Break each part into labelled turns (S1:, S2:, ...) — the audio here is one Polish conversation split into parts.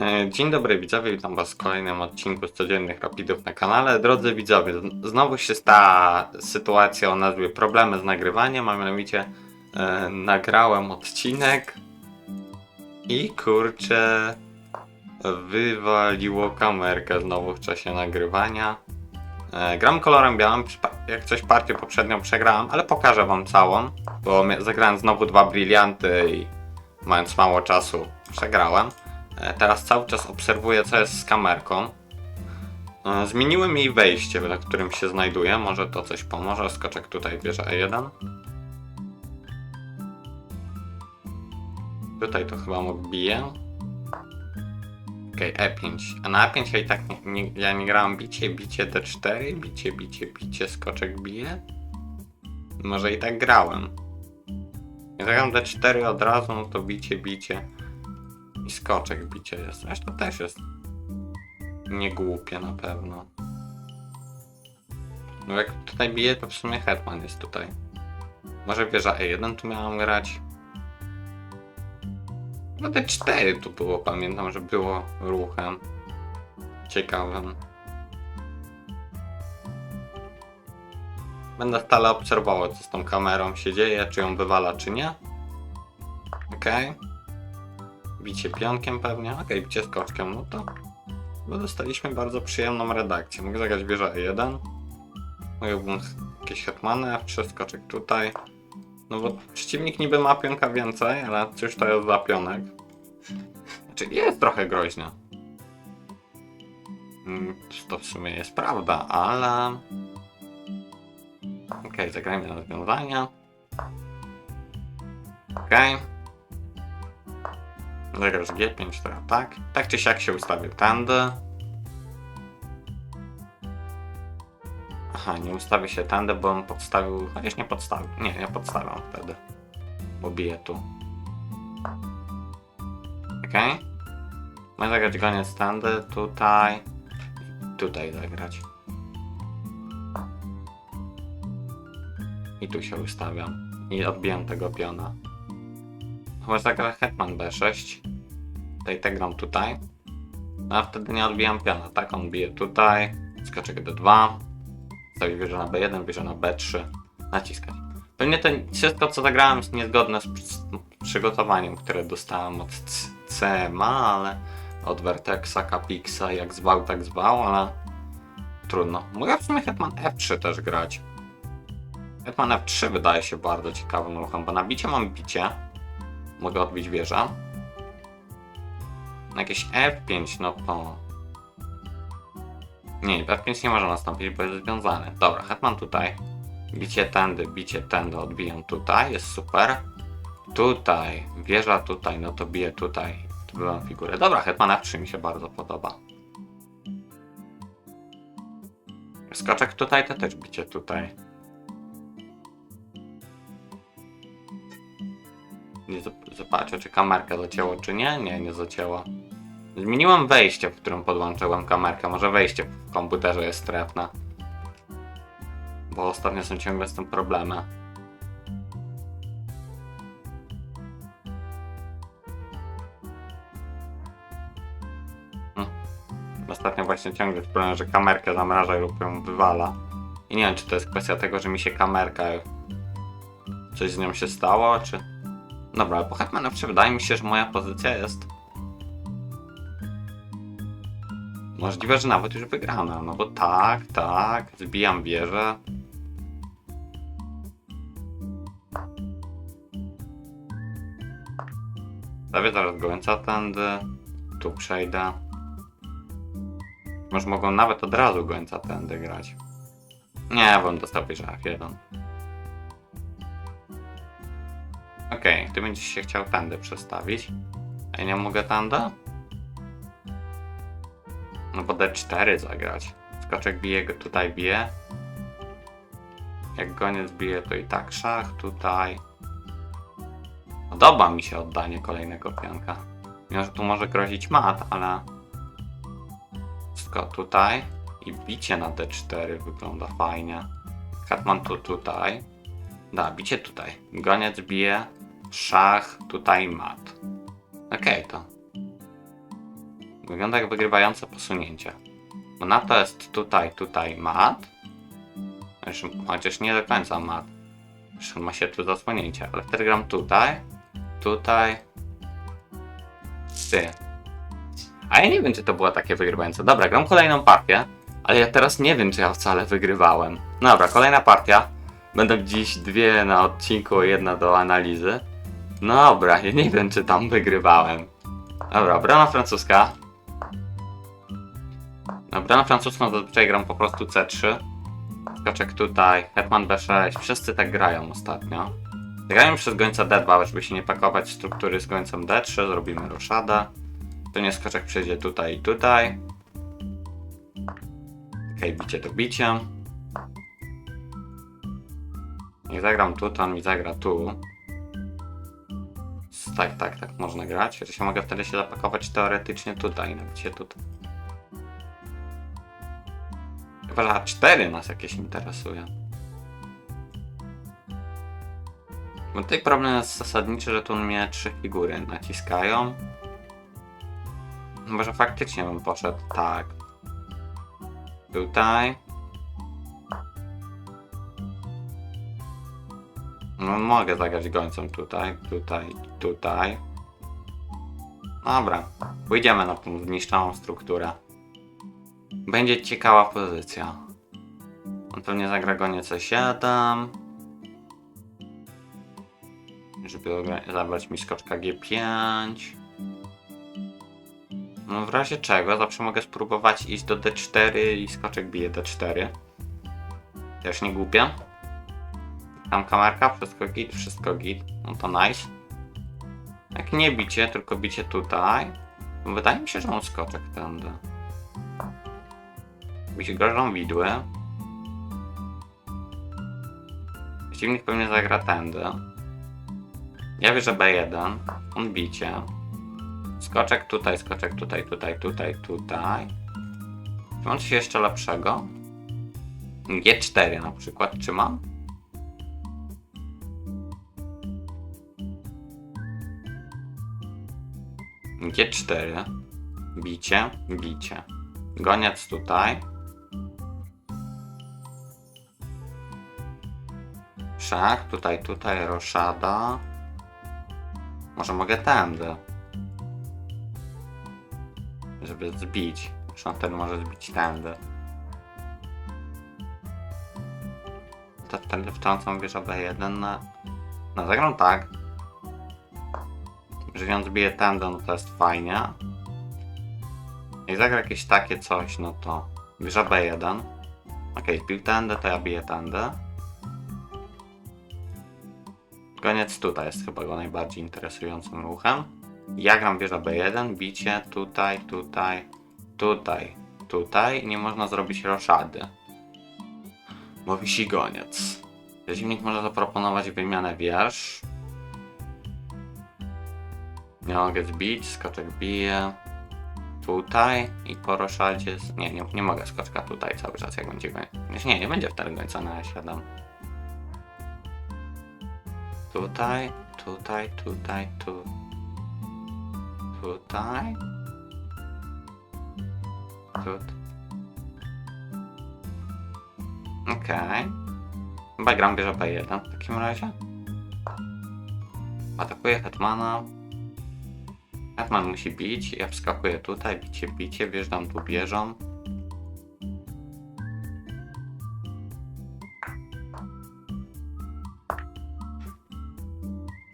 S1: E, Dzień dobry widzowie, witam was w kolejnym odcinku z codziennych rapidów na kanale. Drodzy widzowie, znowu się stała sytuacja o nazwie problemy z nagrywaniem, a mianowicie e, nagrałem odcinek i kurczę wywaliło kamerkę znowu w czasie nagrywania. E, gram kolorem białym, jak coś partię poprzednią przegrałem, ale pokażę wam całą, bo zagrałem znowu dwa brilianty i mając mało czasu przegrałem. E, Teraz cały czas obserwuję, co jest z kamerką. E, Zmieniłem jej wejście, na którym się znajduje. Może to coś pomoże. Skoczek tutaj bierze E1. Tutaj to chyba bije. Okej, E5. A na E5 ja i tak nie, nie, ja nie grałem bicie, bicie D4, bicie, bicie, bicie, skoczek bije. Może i tak grałem. Jak zagram D4 od razu, no to bicie, bicie. Skoczek bicie jest. Zresztą też jest nie głupie na pewno. No jak tutaj bije, to w sumie Hetman jest tutaj. Może wieża E1 tu miałam grać. No D4 tu było, pamiętam, że było ruchem. Ciekawym. Będę stale obserwował, co z tą kamerą się dzieje, czy ją wywala, czy nie. Okej. Bicie pionkiem pewnie. Okej, bicie skoczkiem, no to... Bo dostaliśmy bardzo przyjemną redakcję. Mogę zagrać wieża E1. Mogę jakieś hetmany, F3, skoczek tutaj. No bo przeciwnik niby ma pionka więcej, ale cóż to jest za pionek? Znaczy jest trochę groźny. Mm, To w sumie jest prawda, ale... Okej, zagrajmy na rozwiązania. Okej. Zagrasz G5 teraz, tak? Tak czy siak się ustawił tędy. Aha, nie ustawi się tędy, bo on podstawił... Chociaż nie podstawił. Nie, nie podstawiam wtedy. Bo bije tu. Okej. Okay. Mogę zagrać goniec tędy, tutaj. Tutaj zagrać. I tu się ustawiam. I odbijam tego piona. Chyba że zagra Hetman B6. Tutaj tak gram tutaj. No a wtedy nie odbijam piona, tak? On bije tutaj. Skoczek D2. Stawi wieżę na B1, wieżę na B3. Naciskać. Pewnie to wszystko co zagrałem jest niezgodne z, przygotowaniem, które dostałem od CMA, ale od Vertexa, Capixa, jak zwał, tak zwał, ale trudno. Mogę w sumie Hetman F3 też grać. Hetman F3 wydaje się bardzo ciekawym ruchem, bo na bicie mam bicie. Mogę odbić wieżę. Na jakieś F5, no to... Nie, F5 nie może nastąpić, bo jest związany. Dobra, Hetman tutaj. Bicie tędy, bicie tędy, odbijam tutaj, jest super. Tutaj, wieża tutaj, no to biję tutaj. Tu byłam figurę. Dobra, Hetman F3 mi się bardzo podoba. Skoczek tutaj, to też bicie tutaj. Nie zobaczę, czy kamerkę zacięło, czy nie. Nie, nie zacięło. Zmieniłem wejście, w którym podłączyłem kamerkę. Może wejście w komputerze jest trefne. Bo ostatnio są ciągle z tym problemy. Hmm. Ostatnio właśnie ciągle jest problem, że kamerkę zamraża lub ją wywala. I nie wiem, czy to jest kwestia tego, że mi się kamerka... Coś z nią się stało, czy... Dobra, ale po Hetmanowczy wydaje mi się, że moja pozycja jest... Możliwe, że nawet już wygrana, no bo tak, tak, zbijam wieżę. Stawię zaraz gońca tędy, tu przejdę. Może mogą nawet od razu gońca tędy grać. Nie, bym dostał wieżę F1. Okej, ty będziesz się chciał tędy przestawić. Ja nie mogę tędy? No bo D4 zagrać. Skoczek bije, go tutaj bije. Jak goniec bije, to i tak szach tutaj. Podoba mi się oddanie kolejnego pionka. Mimo, że tu może grozić mat, ale... Wszystko tutaj. I bicie na D4 wygląda fajnie. Hetman tu tutaj. Da, bicie tutaj. Goniec bije. Szach, tutaj mat. Okej to. Wygląda jak wygrywające posunięcie. Bo na to jest tutaj, tutaj mat. Chociaż nie do końca mat. Zresztą ma się tu zasłonięcie, ale wtedy gram tutaj, tutaj. Ty. A ja nie wiem, czy to było takie wygrywające. Dobra, gram kolejną partię, ale ja teraz nie wiem, czy ja wcale wygrywałem. Dobra, kolejna partia. Będą dziś dwie na odcinku, jedna do analizy. No dobra, ja nie wiem, czy tam wygrywałem. Dobra, obrona francuska. Na francuską zazwyczaj gram po prostu C3. Skoczek tutaj, hetman B6. Wszyscy tak grają ostatnio. Grają przez gońca D2, żeby się nie pakować struktury z gońcem D3. Zrobimy roszadę. Tu nie skoczek przejdzie tutaj i tutaj. Okej, bicie to biciem. Nie zagram tu, to on mi zagra tu. Tak, tak, tak można grać. Że się mogę wtedy się zapakować teoretycznie tutaj, na bicie tutaj. Chyba, że A4 nas jakieś interesuje. Bo tutaj problem jest zasadniczy, że tu mnie trzy figury naciskają. Może faktycznie bym poszedł tak. Tutaj. No mogę zagrać gońcem tutaj, tutaj, tutaj. Dobra, pójdziemy na tą zniszczoną strukturę. Będzie ciekawa pozycja. On pewnie zagra goniec C7. Żeby ogra- zabrać mi skoczka G5. No w razie czego zawsze mogę spróbować iść do D4 i skoczek bije D4. Też nie głupie. Tam kamerka, wszystko git, wszystko git. No to nice. Jak nie bicie, tylko bicie tutaj. Wydaje mi się, że on skoczek tędy. Bicie grożą widły. Przeciwnik pewnie zagra tędy. Ja wierzę B1. On bicie. Skoczek tutaj, skoczek tutaj, tutaj, tutaj, tutaj. Czy mam coś jeszcze lepszego? G4 na przykład, czy mam? G4. Bicie, bicie. Goniec tutaj. Szach, tutaj, tutaj, roszada. Może mogę tędy. Żeby zbić. Zresztą ten może zbić tędy. To wtedy wtrącam wieżę B1 na... No zagram tak. On zbije tędy, no to jest fajnie. Jak zagra jakieś takie coś, no to wieża B1. Okej, zbił tędy, to ja biję tędy. Koniec tutaj jest chyba go najbardziej interesującym ruchem. Ja gram wieża B1, bicie tutaj, tutaj, tutaj, tutaj i nie można zrobić roszady. Bo wisi goniec. Przeciwnik może zaproponować wymianę wież. Nie mogę zbić, skoczek bije. Tutaj i po roszadzie... z- Nie, nie, nie mogę skoczka tutaj cały czas jak będzie goń. Nie, nie będzie wtedy gońca na E7. Tutaj, tutaj, tutaj, tu. Tutaj. Tut. Okej. Chyba gram bierze B1 w takim razie. Atakuje Hetmana. Hetman musi bić, ja wskakuję tutaj, bicie, bicie, wjeżdżam tu wieżą.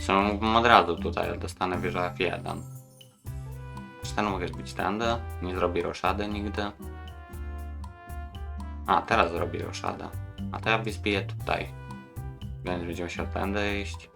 S1: Co mógłbym od razu tutaj, dostanę wieżę F1. Czy ten mogę zbić tędy? Nie zrobi roszady nigdy. A, teraz zrobi roszadę. A to ja zbiję tutaj. Będzie musiał tędy iść.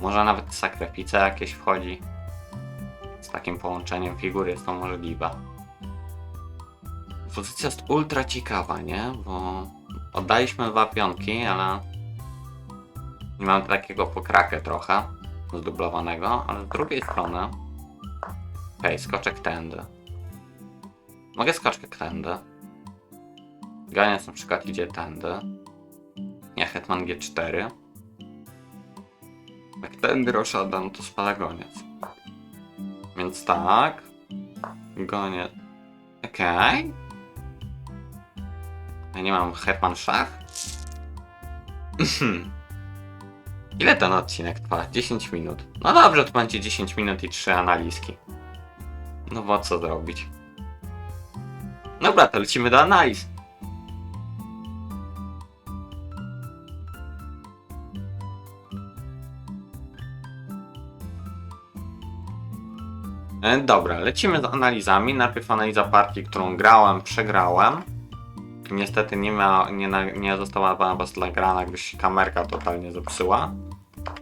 S1: Może nawet sakryfice jakieś wchodzi. Takim połączeniem figur jest to możliwe. Pozycja jest ultra ciekawa, nie? Bo oddaliśmy dwa pionki, ale nie mam takiego pokrakę trochę zdublowanego, ale z drugiej strony okej, skoczek tędy. Mogę skoczek tędy. Ganiec na przykład idzie tędy. Ja hetman G4. Jak tędy roszada, no to spada goniec. Więc tak. Goniec. Okej. Ja nie mam hetman szach? Mhm. Ile ten odcinek trwa? 10 minut. No dobrze, to będzie 10 minut i 3 analizki. No bo co zrobić? Dobra, to lecimy do analiz. Dobra, lecimy z analizami. Najpierw analiza partii, którą grałem, przegrałem. Niestety nie, mia, nie, nie została nagrana, gdyż kamerka totalnie zepsuła.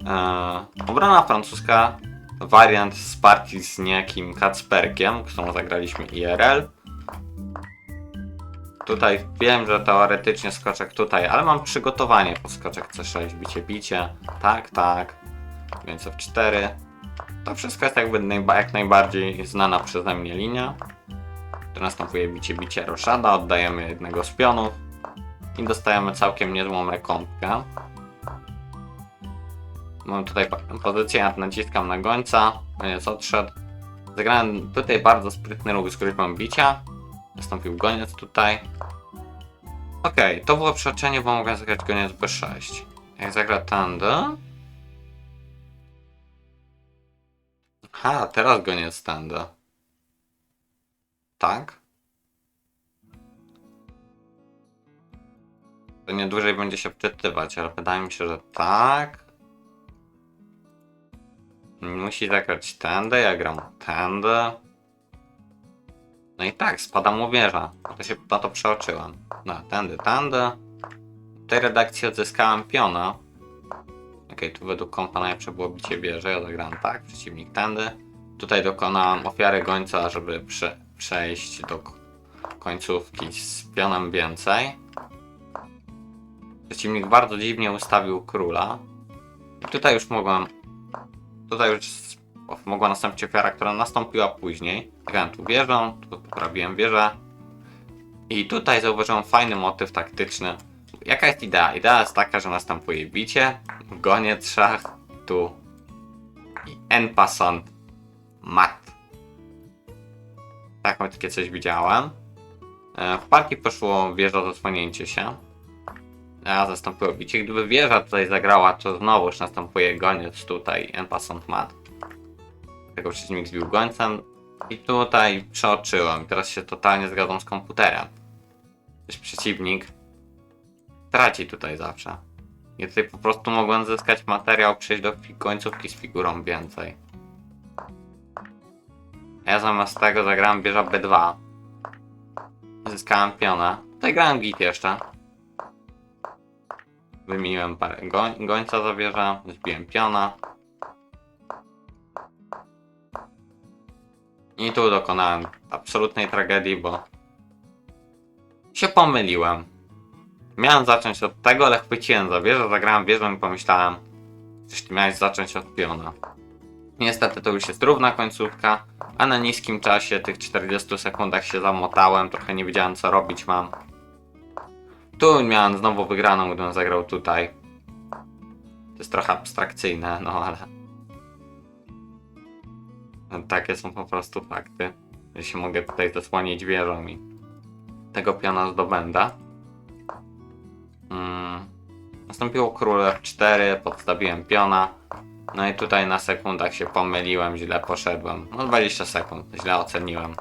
S1: E, obrona francuska, wariant z partii z niejakim Kacperkiem, którą zagraliśmy IRL. Tutaj wiem, że teoretycznie skoczek tutaj, ale mam przygotowanie pod skoczek C6, bicie, bicie. Tak, tak. Więc F4. To wszystko jest jakby najba, jak najbardziej znana przeze mnie linia. Tu następuje bicie, bicie roszada, oddajemy jednego z pionów i dostajemy całkiem niezłą rekątkę. Mam tutaj pozycję, naciskam na gońca, goniec odszedł. Zagrałem tutaj bardzo sprytny ruch z grupą bicia. Nastąpił goniec tutaj. Okej, to było przeoczenie, bo mogłem zagrać goniec B6. Jak zagra tędy... Ha, teraz goniec tędy. Tak? To nie dłużej będzie się wczytywać, ale wydaje mi się, że tak. Musi zagrać tędy, ja gram tędy. No i tak, spada mu wieża. To się na to przeoczyłem. No, tędy, tędy. W tej redakcji odzyskałem piona. Tu według kompa najlepsze było bicie wieży, ja zagrałem tak, przeciwnik tędy. Tutaj dokonałem ofiary gońca, żeby prze, przejść do końcówki z pionem więcej. Przeciwnik bardzo dziwnie ustawił króla. I tutaj już mogłem. Tutaj już mogła nastąpić ofiara, która nastąpiła później. Grałem tu wieżą, tu poprawiłem wieżę. I tutaj zauważyłem fajny motyw taktyczny. Jaka jest idea? Idea jest taka, że następuje bicie, goniec szach, tu i en passant mat. Taką takie coś widziałem. E, W partii poszło wieża zasłonięcie się. A zastąpiło bicie. Gdyby wieża tutaj zagrała, to znowuż następuje goniec tutaj, en passant mat. Tego przeciwnik zbił gońcem. I tutaj przeoczyłem. Teraz się totalnie zgadzam z komputerem. Gdyż przeciwnik traci tutaj zawsze. I tutaj po prostu mogłem zyskać materiał, przejść do końcówki z figurą więcej. Ja zamiast tego zagrałem wieża B2. Zyskałem piona. Tutaj grałem git jeszcze. Wymieniłem parę goń gońca za zbiłem piona. I tu dokonałem absolutnej tragedii, bo się pomyliłem. Miałem zacząć od tego, ale chwyciłem za wieżę, zagrałem wieżą i pomyślałem, że miałeś zacząć od piona. Niestety to już jest równa końcówka, a na niskim czasie, tych 40 sekundach się zamotałem, trochę nie wiedziałem co robić mam. Tu miałem znowu wygraną, gdybym zagrał tutaj. To jest trochę abstrakcyjne, no ale... No, Takie są po prostu fakty. Że się mogę tutaj zasłonić wieżą i tego piona zdobędę. Mm. Nastąpiło król F4, podstawiłem piona. No i tutaj na sekundach się pomyliłem, źle poszedłem. No 20 sekund, źle oceniłem.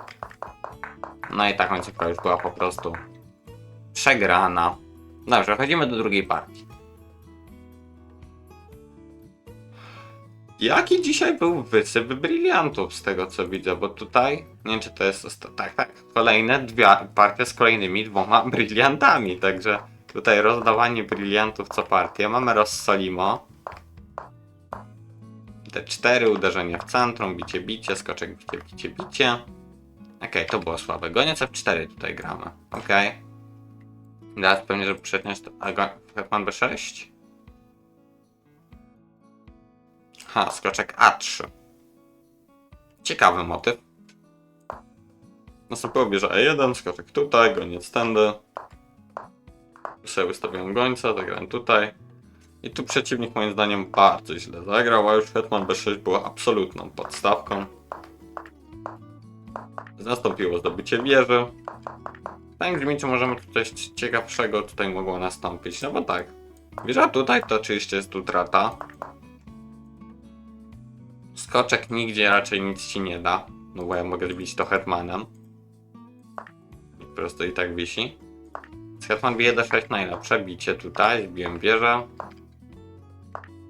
S1: No i ta końcówka już była po prostu przegrana. Dobrze, przechodzimy do drugiej partii. Jaki dzisiaj był wysyp briliantów z tego co widzę, bo tutaj, nie wiem czy to jest, tak, tak, kolejne dwie partie z kolejnymi dwoma briliantami, także tutaj rozdawanie briliantów co partię. Mamy Rossolimo. Te cztery uderzenie w centrum, bicie, bicie, skoczek, bicie, bicie, bicie. Okej, to było słabe. Goniec F4 tutaj gramy. Okej. Teraz pewnie, żeby przetnąć to... A. Hetman B6? Ha, skoczek A3. Ciekawy motyw. Nastąpiło bierze E1, skoczek tutaj, goniec tędy. Sobie ustawiłem gońca, zagrałem tutaj. I tu przeciwnik moim zdaniem bardzo źle zagrał, a już Hetman B6 była absolutną podstawką. Nastąpiło zdobycie wieży. Tak brzmi, czy możemy tu coś ciekawszego tutaj mogło nastąpić. No bo tak. Wieża tutaj to oczywiście jest utrata. Skoczek nigdzie raczej nic ci nie da. No bo ja mogę zbić to hetmanem. Po prostu i tak wisi. Hetman bije d6 najlepsze. Bicie tutaj, zbiłem wieżę.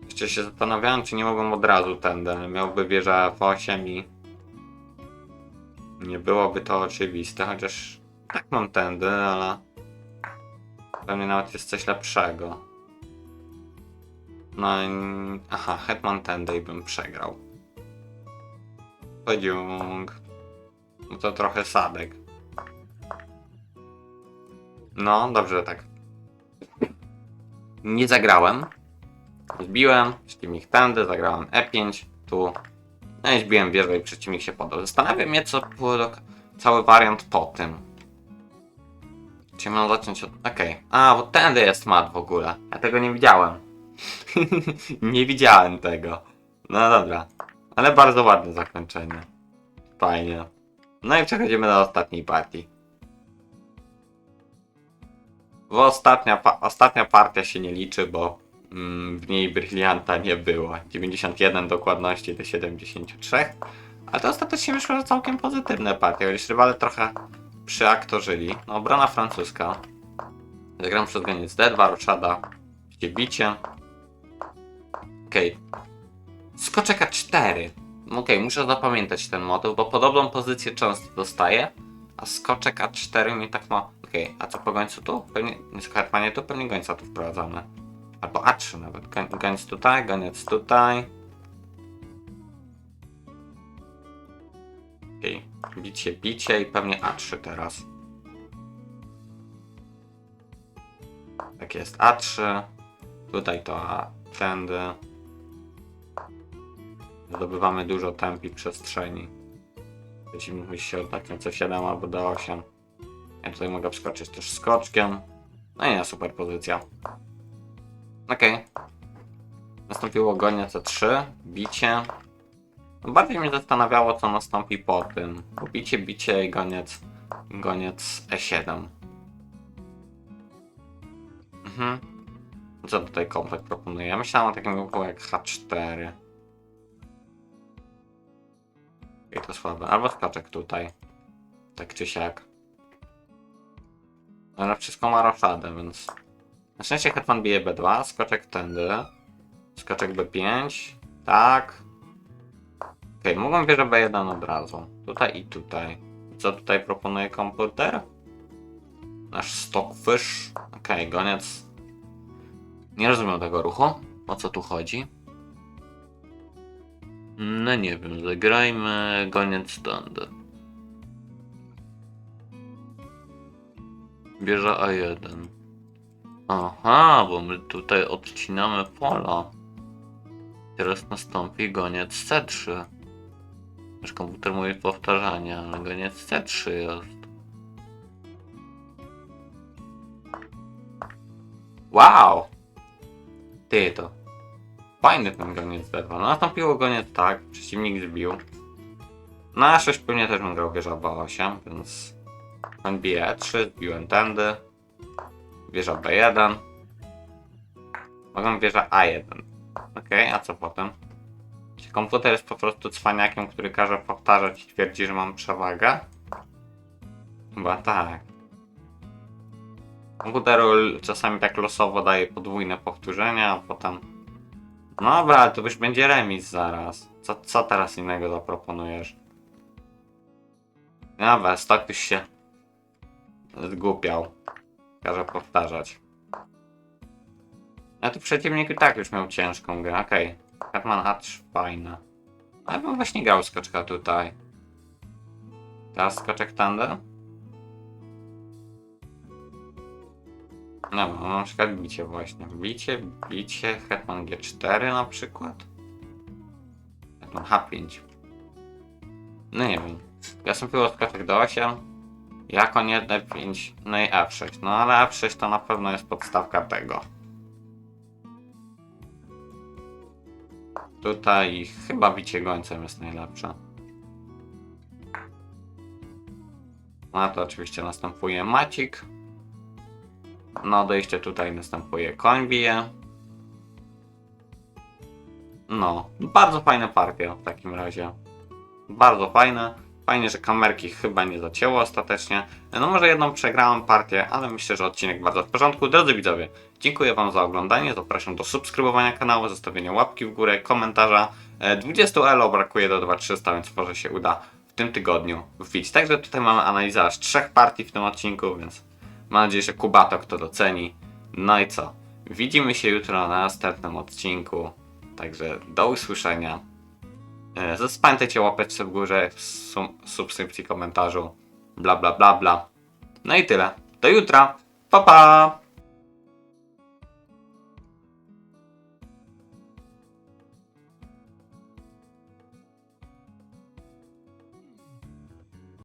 S1: Jeszcze się zastanawiałem, czy nie mogłem od razu tędy. Miałby wieża f8 i... Nie byłoby to oczywiste, chociaż tak mam tędy, ale... Pewnie nawet jest coś lepszego. No i... Aha, hetman tędy i bym przegrał. Pociąg. No to trochę sadek. No, dobrze tak. Nie zagrałem. Zbiłem, przeciwnik tędy, zagrałem E5, tu. No i zbiłem wieżę i przeciwnik się podał. Zastanawiam mnie, co było cały wariant po tym. Czy mam zacząć od... Okej. A, bo tędy jest mat w ogóle. Ja tego nie widziałem. nie widziałem tego. No dobra. Ale bardzo ładne zakończenie. Fajnie. No i przechodzimy do ostatniej partii. Bo ostatnia, pa ostatnia partia się nie liczy, bo mm, w niej brylianta nie było. 91 dokładności do 73. Ale to ostatecznie wyszło że całkiem pozytywne partie, chociaż rywale trochę przyaktorzyli. No, obrona francuska. Zagram przez goniec D2, roszada. Gdzie bicie. Okej. Skoczek A4. Okej, muszę zapamiętać ten motyw, bo podobną pozycję często dostaję. A skoczek A4 mi tak ma. Okej, a co po gońcu tu? Pewnie. Nie tu, pewnie gońca tu wprowadzamy. Albo A3 nawet. Goń, gońc tutaj, goniec tutaj. Okej, bicie, bicie i pewnie A3 teraz. Tak jest, A3. Tutaj to A, tędy. Zdobywamy dużo tempi przestrzeni. Przeciwnik musi się na C7 albo D8. Ja tutaj mogę wskoczyć też skoczkiem. No i na super pozycja. Okej. Nastąpiło gonie C3, bicie. No bardziej mnie zastanawiało, co nastąpi po tym. Bicie, bicie i goniec, goniec E7. Mhm. Co tutaj komplet proponuje? Ja myślałem o takim ruchu jak H4. I to słabe. Albo skoczek tutaj. Tak czy siak. Ale wszystko ma roszadę, więc... Na szczęście hetman bije B2, skoczek tędy. Skoczek B5. Tak. Okej, okay, mogłem wieżę B1 od razu. Tutaj i tutaj. Co tutaj proponuje komputer? Nasz stockfish. Okej, okay, goniec. Nie rozumiem tego ruchu. O co tu chodzi? No nie wiem, zagrajmy goniec standard. Bierze A1. Aha, bo my tutaj odcinamy pola. Teraz nastąpi goniec C3. Już komputer mówi powtarzanie, ale goniec C3 jest. Wow! Ty to. Fajny ten goniec D2. No, nastąpiło goniec tak, przeciwnik zbił. Na 6 pewnie też bym grał wieża B8, więc... NBA 3, zbiłem tędy. Wieża B1. Mogę wieża A1. Ok, a co potem? Czy komputer jest po prostu cwaniakiem, który każe powtarzać i twierdzi, że mam przewagę? Chyba tak. Komputer czasami tak losowo daje podwójne powtórzenia, a potem... No dobra, ale to już będzie remis zaraz. Co, co teraz innego zaproponujesz? Dobra, stok już się zgłupiał. Każe powtarzać. A tu przeciwnik i tak już miał ciężką grę, okej. Okay. Hetman A3 fajna. Ale bym właśnie grał skoczka tutaj. Teraz skoczek No, mam na przykład bicie właśnie. Bicie, bicie, Hetman G4 na przykład. Hetman H5. No nie wiem. Ja sam było skoczek do 8. Jako nie D5, no i F6. No ale F6 to na pewno jest podstawka tego. Tutaj chyba bicie gońcem jest najlepsze. Na to oczywiście następuje Macik. Na odejście tutaj następuje Końbije. No, bardzo fajne partie w takim razie. Bardzo fajne. Fajnie, że kamerki chyba nie zacięło ostatecznie. No może jedną przegrałam partię, ale myślę, że odcinek bardzo w porządku. Drodzy widzowie, dziękuję Wam za oglądanie. Zapraszam do subskrybowania kanału, zostawienia łapki w górę, komentarza. E, 20 elo brakuje do 2300, więc może się uda w tym tygodniu wbić. Także tutaj mamy analizę aż trzech partii w tym odcinku, więc mam nadzieję, że Kubatok to doceni. No i co? Widzimy się jutro na następnym odcinku. Także do usłyszenia. E, Pamiętajcie łapać w górze, subskrypcji, komentarzu, bla bla bla bla. No i tyle. Do jutra. Pa pa!